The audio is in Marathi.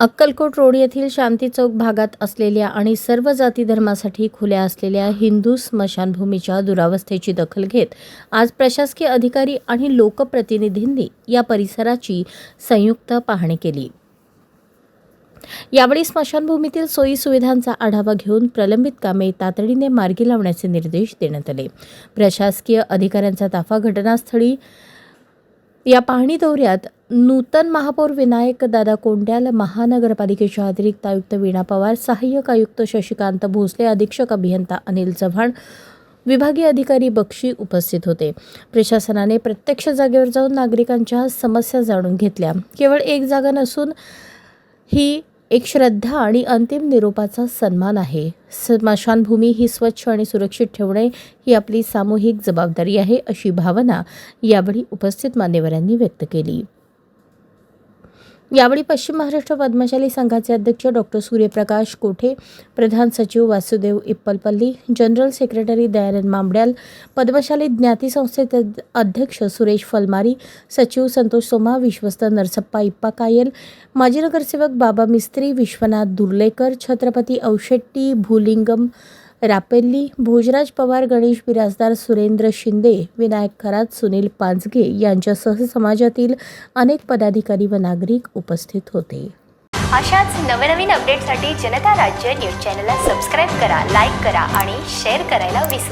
अक्कलकोट रोड येथील शांती चौक भागात असलेल्या आणि सर्व जाती धर्मासाठी खुल्या असलेल्या हिंदू स्मशानभूमीच्या दुरावस्थेची दखल घेत आज प्रशासकीय अधिकारी आणि लोकप्रतिनिधींनी या परिसराची संयुक्त पाहणी केली. यावेळी स्मशानभूमीतील सोयी सुविधांचा आढावा घेऊन प्रलंबित कामे तातडीने मार्गी लावण्याचे निर्देश देण्यात आले. प्रशासकीय अधिकाऱ्यांचा ताफा घटनास्थळी या पाहणी दौऱ्यात नूतन महापौर विनायक दादा कोंड्याल महानगरपालिकेच्या अतिरिक्त आयुक्त वीणा पवार सहाय्यक आयुक्त शशिकांत भोसले अधीक्षक अभियंता अनिल चव्हाण विभागीय अधिकारी बक्षी उपस्थित होते. प्रशासनाने प्रत्यक्ष जागेवर जाऊन नागरिकांच्या समस्या जाणून घेतल्या. केवळ एक जागा नसून ही एक श्रद्धा आणि अंतिम निरोपाचा सन्मान आहे. स्मशानभूमी ही स्वच्छ आणि सुरक्षित ठेवणे ही आपली सामूहिक जबाबदारी आहे अशी भावना यावेळी उपस्थित मान्यवरांनी व्यक्त केली. यावेळी पश्चिम महाराष्ट्र पद्मशाली संघाचे अध्यक्ष डॉक्टर सूर्यप्रकाश कोठे प्रधान सचिव वासुदेव इप्पलपल्ली जनरल सेक्रेटरी दयानंद मांबड्याल पद्मशाली ज्ञाती संस्थेचे अध्यक्ष सुरेश फलमारी सचिव संतोष सोमा विश्वस्त नरसप्पा इप्पा कायल माजी नगरसेवक बाबा मिस्त्री विश्वनाथ दुर्लेकर छत्रपती औशेट्टी भूलिंगम रापेल्ली भोजराज पवार गणेश बिराजदार सुरेंद्र शिंदे विनायक खरात सुनील पांजगे यांच्यासह समाजातील अनेक पदाधिकारी व नागरिक उपस्थित होते. अशाच नवनवीन अपडेटसाठी जनता राज्य न्यूज चॅनलला सबस्क्राईब करा लाईक करा आणि शेअर करायला विसरू